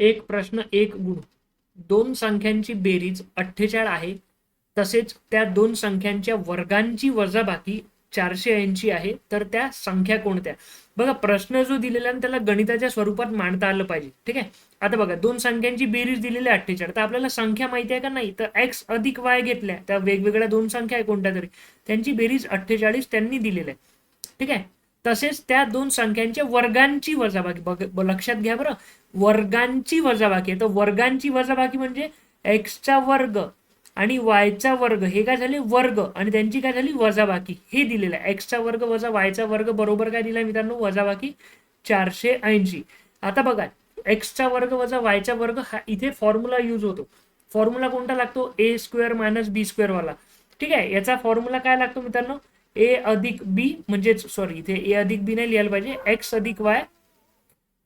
एक प्रश्न एक गुण. दोन संख्यांची बेरीज अठ्ठेचाळ आहे. तसेच त्या दोन संख्यांच्या वर्गांची वजाबाकी चारशे ऐंशी आहे. तर त्या संख्या कोणत्या? बघा प्रश्न जो दिलेला आहे ना, त्याला गणिताच्या स्वरूपात मांडता आलं पाहिजे. ठीक आहे? आता बघा दोन संख्यांची बेरीज दिलेली आहे अठ्ठेचाळ. तर आपल्याला संख्या माहिती आहे का नाही? तर एक्स अधिक वाय घेतल्या. त्या वेगवेगळ्या दोन संख्या आहे कोणत्या तरी. त्यांची बेरीज अठ्ठेचाळीस त्यांनी दिलेल्या आहे. ठीक आहे? तसेच त्या दोन संख्यांच्या वर्गांची वजाबाकी. बघ लक्षात घ्या बरं. वर्गांची वजाबाकी. आहे तर वर्गांची वजाबाकी म्हणजे एक्सचा वर्ग आणि वायचा वर्ग. हे काय झाले? वर्ग. आणि त्यांची काय झाली? वजाबाकी. हे दिलेलं आहे. एक्सचा वर्ग वजा वायचा वर्ग बरोबर काय दिलाय मित्रांनो? वजाबाकी चारशे ऐंशी. आता बघा एक्सचा वर्ग वजा वायचा वर्ग हा इथे फॉर्म्युला यूज होतो. फॉर्म्युला कोणता लागतो? A square minus B square वाला. ठीक आहे? याचा फॉर्म्युला काय लागतो मित्रांनो? ए अधिक बी म्हणजेच सॉरी इथे ए अधिक बी नाही लिहायला पाहिजे. एक्स अधिक वाय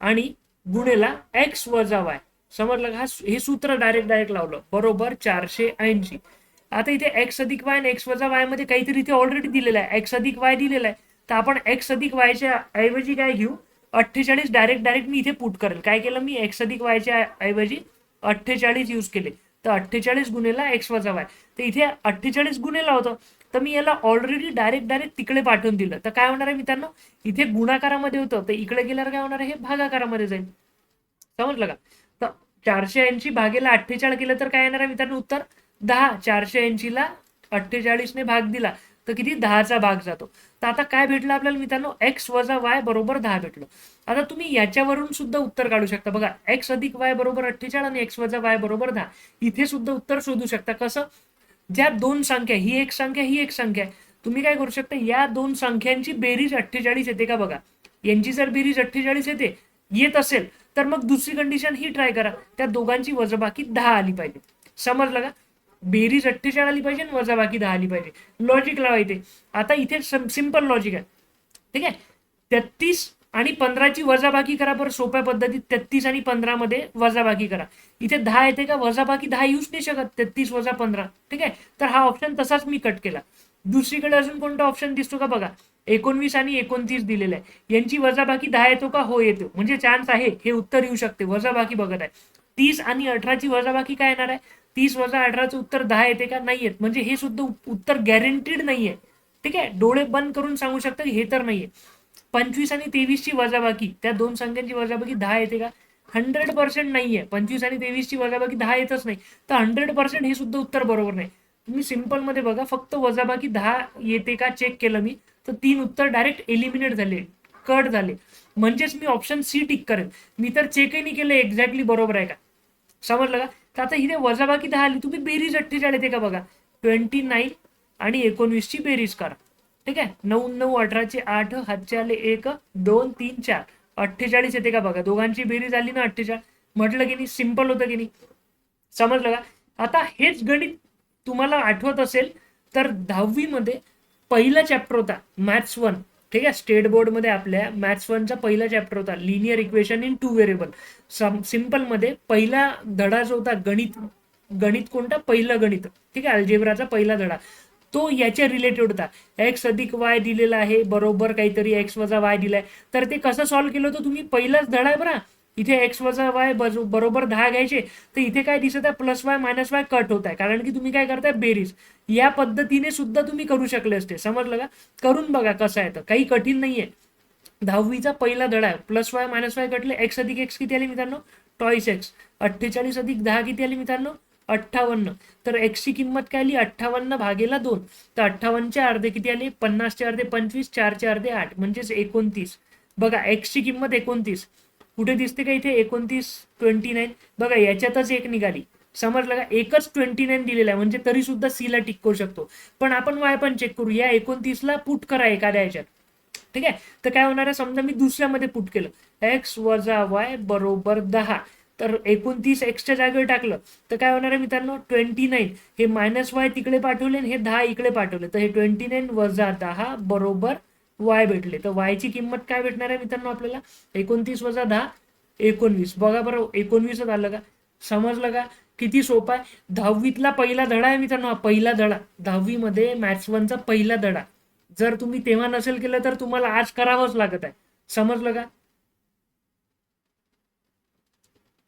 आणि गुणेला एक्स वजा वाय समजलं का? हा हे सूत्र डायरेक्ट डायरेक्ट लावलं. बरोबर चारशे ऐंशी. आता इथे एक्स अधिक वाय आणि एक्स वजा वायमध्ये काहीतरी इथे ऑलरेडी दिलेलं आहे. एक्स अधिक वाय दिलेला आहे. तर आपण एक्स अधिक वायच्या ऐवजी काय घेऊ? अठ्ठेचाळीस डायरेक्ट डायरेक्ट मी इथे पुट करेल. काय केलं मी? एक्स अधिक वायच्या ऐवजी अठ्ठेचाळीस यूज केले. तर अठ्ठेचाळीस गुन्हेला एक्स वजा वाय तर इथे अठ्ठेचाळीस गुन्हेला होतं. तर मी याला ऑलरेडी डायरेक्ट डायरेक्ट तिकडे पाठवून दिलं. तर काय होणार आहे मित्रांनो? इथे गुणाकारामध्ये होतं. तर इकडे गेल्यावर काय होणार आहे? हे भागाकारामध्ये जाईल. समजलं का? तर चारशे ऐंशी भागेला अठ्ठेचाळीस केलं तर काय येणार आहे मित्रांनो? उत्तर दहा. चारशे ऐंशीला अठ्ठेचाळीसने भाग दिला. तर किती? दहाचा भाग जातो. तर आता काय भेटलं आपल्याला मित्रांनो? एक्स वजा वाय बरोबर दहा भेटलं. आता तुम्ही याच्यावरून सुद्धा उत्तर काढू शकता. बघा एक्स अधिक वाय बरोबर अठ्ठेचाळीस आणि एक्स वजा वाय बरोबर दहा. इथे सुद्धा उत्तर शोधू शकता. कसं? ज्या दोन संख्या ही एक संख्या ही एक संख्या. आहे तुम्ही काय करू शकता या दोन संख्यांची बेरीज अठ्ठेचाळीस येते का बघा. यांची जर बेरीज अठ्ठेचाळीस येते येत असेल तर मग दुसरी कंडिशन ही ट्राय करा. त्या दोघांची वजाबाकी दहा आली पाहिजे. समजलं का? बेरीज अठ्ठेचाळीस आली पाहिजे आणि वजाबाकी दहा आली पाहिजे. लॉजिक लावायचे. आता इथे सिंपल लॉजिक आहे. ठीक आहे? तेहतीस आणि पंधराची वजाबाकी करा बरं सोप्या पद्धतीत तेहतीस आणि पंधरा मध्ये वजाबाकी करा. इथे दहा येते का? वजाबाकी दहा येऊच नाही शकत. तेहतीस वजा पंधरा. ठीक आहे? तर हा ऑप्शन तसाच मी कट केला. दुसरीकडे अजून कोणता ऑप्शन दिसतो का बघा? एकोणवीस आणि एकोणतीस दिलेला आहे. यांची वजाबाकी दहा येतो का? हो येतो. म्हणजे चान्स आहे हे उत्तर येऊ शकते. वजाबाकी बघत आहे. तीस आणि अठराची वजाबाकी काय येणार आहे? तीस वजा अठराचं उत्तर दहा येते का? नाही येत. म्हणजे हे सुद्धा उत्तर गॅरंटीड नाहीये ठीक आहे? डोळे बंद करून सांगू शकतं की हे तर नाहीये पंचवीस आणि तेवीसची वजाबाकी. त्या दोन संख्यांची वजाबाकी दहा येते का? हंड्रेड पर्सेंट नाहीये. पंचवीस आणि तेवीसची वजाबाकी दहा येतच नाही. तर हंड्रेड पर्सेंट हे सुद्धा उत्तर बरोबर नाही. तुम्ही सिंपलमध्ये बघा फक्त वजाबाकी दहा येते का चेक केलं मी तर तीन उत्तर डायरेक्ट एलिमिनेट झाले कट झाले. म्हणजेच मी ऑप्शन सी टिक करेन. मी तर चेकही नाही केलं एक्झॅक्टली बरोबर आहे का? समजलं का? तर आता इथे वजाबाकी दहा आली तुम्ही बेरीज अठ्ठेचाळीस येते का बघा? ट्वेंटी नाईन आणि एकोणवीसची बेरीज करा. ठीक आहे? नऊ नऊ अठराचे आठ हातचे आले एक दोन तीन चार. अठ्ठेचाळीस येते का बघा? दोघांची बेरीज आली ना अठ्ठेचाळीस. म्हटलं की नाही? सिंपल होतं की नाही? समजलं का? आता हेच गणित तुम्हाला आठवत असेल तर दहावीमध्ये पहिला चॅप्टर होता मॅथ्स वन ठीक आहे? स्टेट बोर्डमध्ये आपल्या मॅथ्स वनचा पहिला चॅप्टर होता linear equation in two variable सिम्पलमध्ये पहिला धडा जो होता गणित गणित कोणता? पहिलं गणित. ठीक आहे? अल्जेब्राचा पहिला धडा. तो याच्या रिलेटेड होता. एक्स अधिक वाय दिलेला आहे बरोबर काहीतरी एक्स वजा वाय दिलाय. तर ते कसं सॉल्व्ह केलं होतं? तुम्ही पहिलाच धडा आहे बरा. इथे एक्स वजा वाय बरोबर दहा घ्यायचे. तर इथे काय दिसत आहे? Plus Y minus Y cut होत आहे. कारण की तुम्ही काय करताय? बेरीज. या पद्धतीने सुद्धा तुम्ही करू शकले असते. समजलं का? करून बघा कसं आहे तर. काही कठीण नाहीये. दहावीचा पहिला धडा आहे. प्लस वाय मायनस वाय कटले एक्स अधिक एक्स किती आले मित्रांनो? टॉईस एक्स अठ्ठेचाळीस अधिक दहा किती आले मित्रांनो? अठ्ठावन्न. तर एक्सची किंमत काय आली? अठ्ठावन्न भागेला दोन. तर अठ्ठावन्नचे अर्धे किती आले? पन्नासचे अर्धे पंचवीस चारचे अर्धे आठ. म्हणजेच एकोणतीस. बघा एक्सची किंमत एकोणतीस. कुठे दिसते का इथे? एकोणतीस ट्वेंटी नाईन बघा याच्यातच एक निघाली. समजलं का? एकच ट्वेंटी नाईन दिलेला आहे. म्हणजे तरी सुद्धा सी ला टिक करू शकतो. पण आपण वाय पण चेक करू. या एकोणतीसला पुट करा एखाद्या याच्यात ठीक आहे? तर काय होणार आहे? समजा मी दुसऱ्यामध्ये पुट केलं. एक्स वजा वाय बरोबर दहा. तर एकोणतीस एक्सच्या जागेवर टाकलं. तर काय होणार आहे मित्रांनो? ट्वेंटी नाईन हे मायनस वाय तिकडे पाठवले आणि हे दहा इकडे पाठवले. तर हे ट्वेंटी नाईन वजा दहा बरोबर वाय भेटले. तर वायची किंमत काय भेटणार आहे मित्रांनो आपल्याला? एकोणतीस वजा दहा एकोणवीस. बघा बरं एकोणवीसच आलं का? समजलं का? किती सोपा आहे? दहावीतला पहिला धडा आहे मित्रांनो हा पहिला धडा. दहावीमध्ये मॅथ्स वनचा पहिला धडा. जर तुम्ही तेव्हा नसेल केलं तर तुम्हाला आज करावंच लागत आहे. समजलं का?